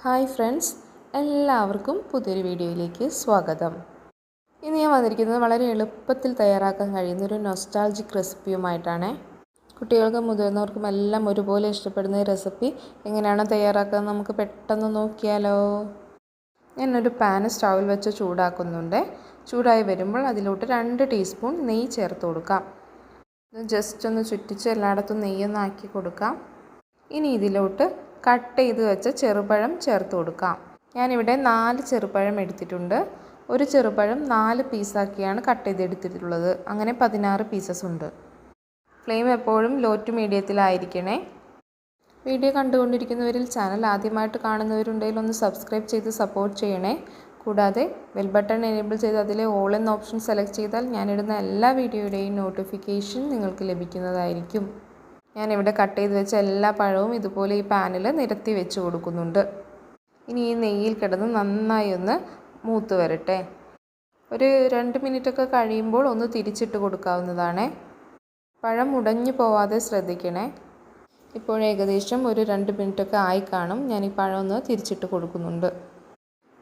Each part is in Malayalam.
ഹായ് ഫ്രണ്ട്സ് എല്ലാവർക്കും പുതിയൊരു വീഡിയോയിലേക്ക് സ്വാഗതം. ഇന്ന് ഞാൻ വന്നിരിക്കുന്നത് വളരെ എളുപ്പത്തിൽ തയ്യാറാക്കാൻ കഴിയുന്ന ഒരു നൊസ്റ്റാൾജിക് റെസിപ്പിയുമായിട്ടാണ് കുട്ടികൾക്കും മുതിർന്നവർക്കും എല്ലാം ഒരുപോലെ ഇഷ്ടപ്പെടുന്ന ഈ റെസിപ്പി എങ്ങനെയാണ് തയ്യാറാക്കുക നമുക്ക് പെട്ടെന്ന് നോക്കിയാലോ? ഞാനൊരു പാന് സ്റ്റൗവിൽ വെച്ച് ചൂടാക്കുന്നുണ്ട്. ചൂടായി വരുമ്പോൾ അതിലോട്ട് രണ്ട് ടീസ്പൂൺ നെയ്യ് ചേർത്ത് കൊടുക്കാം. ജസ്റ്റ് ഒന്ന് ചുറ്റിച്ച് എല്ലായിടത്തും നെയ്യൊന്ന് ആക്കി കൊടുക്കാം. ഇനി ഇതിലോട്ട് കട്ട് ചെയ്ത് വെച്ച ചെറുപഴം ചേർത്ത് കൊടുക്കാം. ഞാനിവിടെ നാല് ചെറുപഴം എടുത്തിട്ടുണ്ട്. ഒരു ചെറുപഴം നാല് പീസാക്കിയാണ് കട്ട് ചെയ്ത് ചെയ്തെടുത്തിട്ടുള്ളത് അങ്ങനെ പതിനാറ് പീസസ് ഉണ്ട്. ഫ്ലെയിം എപ്പോഴും ലോ ടു മീഡിയത്തിലായിരിക്കണേ വീഡിയോ കണ്ടുകൊണ്ടിരിക്കുന്നവരിൽ ചാനൽ ആദ്യമായിട്ട് കാണുന്നവരുണ്ടെങ്കിൽ ഒന്ന് സബ്സ്ക്രൈബ് ചെയ്ത് സപ്പോർട്ട് ചെയ്യണേ. കൂടാതെ ബെൽ ബട്ടൺ എനേബിൾ ചെയ്ത് അതിലെ ഓൾ എന്ന ഓപ്ഷൻ സെലക്ട് ചെയ്താൽ ഞാനിടുന്ന എല്ലാ വീഡിയോയുടെയും നോട്ടിഫിക്കേഷൻ നിങ്ങൾക്ക് ലഭിക്കുന്നതായിരിക്കും. ഞാനിവിടെ കട്ട് ചെയ്ത് വെച്ച എല്ലാ പഴവും ഇതുപോലെ ഈ പാനിൽ നിരത്തി വെച്ച് കൊടുക്കുന്നുണ്ട്. ഇനി ഈ നെയ്യിൽ കിടന്ന് നന്നായി ഒന്ന് മൂത്ത് വരട്ടെ. ഒരു രണ്ട് മിനിറ്റൊക്കെ കഴിയുമ്പോൾ ഒന്ന് തിരിച്ചിട്ട് കൊടുക്കാവുന്നതാണ്. പഴം ഉടഞ്ഞു പോവാതെ ശ്രദ്ധിക്കണേ. ഇപ്പോൾ ഏകദേശം ഒരു രണ്ട് മിനിറ്റൊക്കെ ആയി കാണും. ഞാൻ ഈ പഴം ഒന്ന് തിരിച്ചിട്ട് കൊടുക്കുന്നുണ്ട്.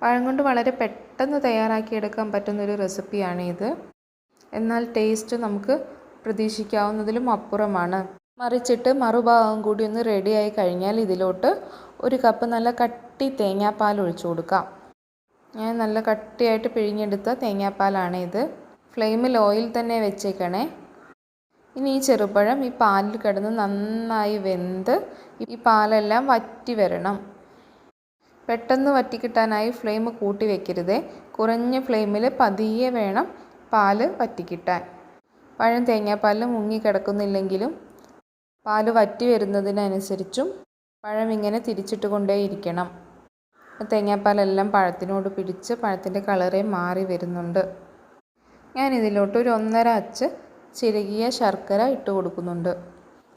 പഴം കൊണ്ട് വളരെ പെട്ടെന്ന് തയ്യാറാക്കിയെടുക്കാൻ പറ്റുന്നൊരു റെസിപ്പിയാണ് ഇത് എന്നാൽ ടേസ്റ്റ് നമുക്ക് പ്രതീക്ഷിക്കാവുന്നതിലും അപ്പുറമാണ്. മറിച്ചിട്ട് മറുഭാഗം കൂടി ഒന്ന് റെഡിയായി കഴിഞ്ഞാൽ ഇതിലോട്ട് ഒരു കപ്പ് നല്ല കട്ടി തേങ്ങാപ്പാൽ ഒഴിച്ചു കൊടുക്കാം. ഞാൻ നല്ല കട്ടിയായിട്ട് പിഴിഞ്ഞെടുത്ത തേങ്ങാപ്പാലാണ് ഇത്. ഫ്ലെയിമിൽ ഓയിൽ തന്നെ വെച്ചേക്കണേ. ഇനി ഈ ചെറുപഴം ഈ പാലിൽ കിടന്ന് നന്നായി വെന്ത് ഈ പാലെല്ലാം വറ്റി വരണം. പെട്ടെന്ന് വറ്റിക്കിട്ടാനായി ഫ്ലെയിം കൂട്ടി വെക്കരുതേ. കുറഞ്ഞ ഫ്ലെയിമിൽ പതിയെ വേണം പാൽ വറ്റിക്കിട്ടാൻ പഴം തേങ്ങാപ്പാലിൽ മുങ്ങിക്കിടക്കുന്നില്ലെങ്കിലും പാൽ വറ്റി വരുന്നതിനനുസരിച്ചും പഴം ഇങ്ങനെ തിരിച്ചിട്ട് കൊണ്ടേയിരിക്കണം തേങ്ങാപ്പാലെല്ലാം പഴത്തിനോട് പിടിച്ച് പഴത്തിന്റെ കളറേ മാറി വരുന്നുണ്ട്. ഞാൻ ഇതിലോട്ട് ഒരു ഒന്നര അച്ച് ചിരകിയ ശർക്കര ഇട്ട് കൊടുക്കുന്നുണ്ട്.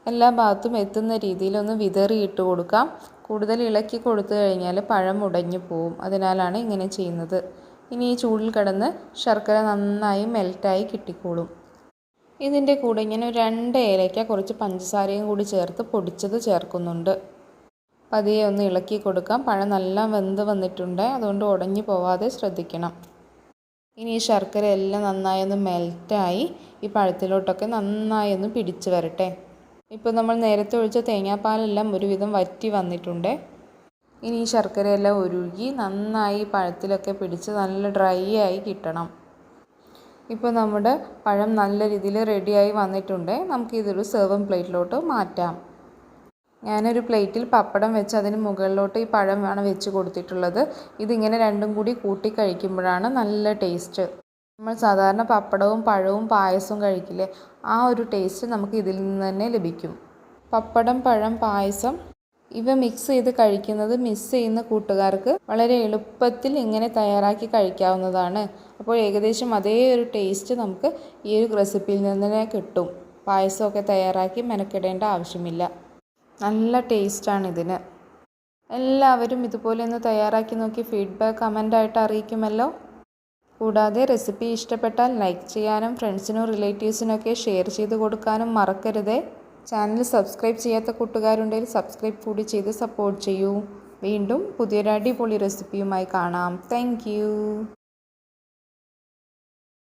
എല്ലാ ഭാഗത്തും എത്തുന്ന രീതിയിൽ ഒന്ന് വിതറി ഇട്ട് കൊടുക്കാം. കൂടുതൽ ഇളക്കി കൊടുത്തു കഴിഞ്ഞാൽ പഴം ഉടഞ്ഞു പോവും. അതിനാലാണ് ഇങ്ങനെ ചെയ്യുന്നത്. ഇനി ഈ ചൂടിൽ കിടന്ന് ശർക്കര നന്നായി മെൽറ്റായി കിട്ടിക്കോളും. ഇതിന്റെ കൂടെ ഇങ്ങനെ ഒരു രണ്ട് ഏലയ്ക്ക കുറച്ച് പഞ്ചസാരയും കൂടി ചേർത്ത് പൊടിച്ചത് ചേർക്കുന്നുണ്ട്. പതിയെ ഒന്ന് ഇളക്കി കൊടുക്കാം. പഴം നല്ല വെന്ത് വന്നിട്ടുണ്ട്. അതുകൊണ്ട് ഉടഞ്ഞു പോവാതെ ശ്രദ്ധിക്കണം. ഇനി ഈ ശർക്കര എല്ലാം നന്നായി ഒന്ന് മെൽറ്റായി ഈ പഴത്തിലോട്ടൊക്കെ നന്നായി ഒന്ന് പിടിച്ച് വരട്ടെ. ഇപ്പോൾ നമ്മൾ നേരത്തെ ഒഴിച്ച തേങ്ങാപ്പാലെല്ലാം ഒരുവിധം വറ്റി വന്നിട്ടുണ്ട്. ഇനി ഈ ശർക്കരയെല്ലാം ഉരുകി നന്നായി പഴത്തിലൊക്കെ പിടിച്ച് നല്ല ഡ്രൈ ആയി കിട്ടണം. ഇപ്പോൾ നമ്മുടെ പഴം നല്ല രീതിയിൽ റെഡിയായി വന്നിട്ടുണ്ട്. നമുക്കിതൊരു സെർവം പ്ലേറ്റിലോട്ട് മാറ്റാം. ഞാനൊരു പ്ലേറ്റിൽ പപ്പടം വെച്ച് അതിന് മുകളിലോട്ട് ഈ പഴമാണ് വെച്ച് കൊടുത്തിട്ടുള്ളത്. ഇതിങ്ങനെ രണ്ടും കൂടി കൂട്ടി കഴിക്കുമ്പോഴാണ് നല്ല ടേസ്റ്റ് നമ്മൾ സാധാരണ പപ്പടവും പഴവും പായസവും കഴിക്കില്ലേ? ആ ഒരു ടേസ്റ്റ് നമുക്ക് ഇതിൽ നിന്ന് തന്നെ ലഭിക്കും. പപ്പടം പഴം പായസം ഇവ മിക്സ് ചെയ്ത് കഴിക്കുന്നത് മിസ് ചെയ്യുന്ന കൂട്ടുകാർക്ക് വളരെ എളുപ്പത്തിൽ ഇങ്ങനെ തയ്യാറാക്കി കഴിക്കാവുന്നതാണ്. അപ്പോൾ ഏകദേശം അതേ ഒരു ടേസ്റ്റ് നമുക്ക് ഈ ഒരു റെസിപ്പിയിൽ നിന്ന് തന്നെ കിട്ടും. പായസമൊക്കെ തയ്യാറാക്കി മെനക്കെടേണ്ട ആവശ്യമില്ല. നല്ല ടേസ്റ്റാണ് ഇതിന്. എല്ലാവരും ഇതുപോലെ ഒന്ന് തയ്യാറാക്കി നോക്കി ഫീഡ്ബാക്ക് കമന്റായിട്ട് അറിയിക്കുമല്ലോ. കൂടാതെ റെസിപ്പി ഇഷ്ടപ്പെട്ടാൽ ലൈക്ക് ചെയ്യാനും ഫ്രണ്ട്സിനും റിലേറ്റീവ്സിനൊക്കെ ഷെയർ ചെയ്ത് കൊടുക്കാനും മറക്കരുത്. ചാനൽ സബ്സ്ക്രൈബ് ചെയ്യാത്ത കൂട്ടുകാരുണ്ടെങ്കിൽ സബ്സ്ക്രൈബ് കൂടി ചെയ്ത് സപ്പോർട്ട് ചെയ്യൂ. വീണ്ടും പുതിയൊരു അടിപൊളി റെസിപ്പിയുമായി കാണാം. താങ്ക്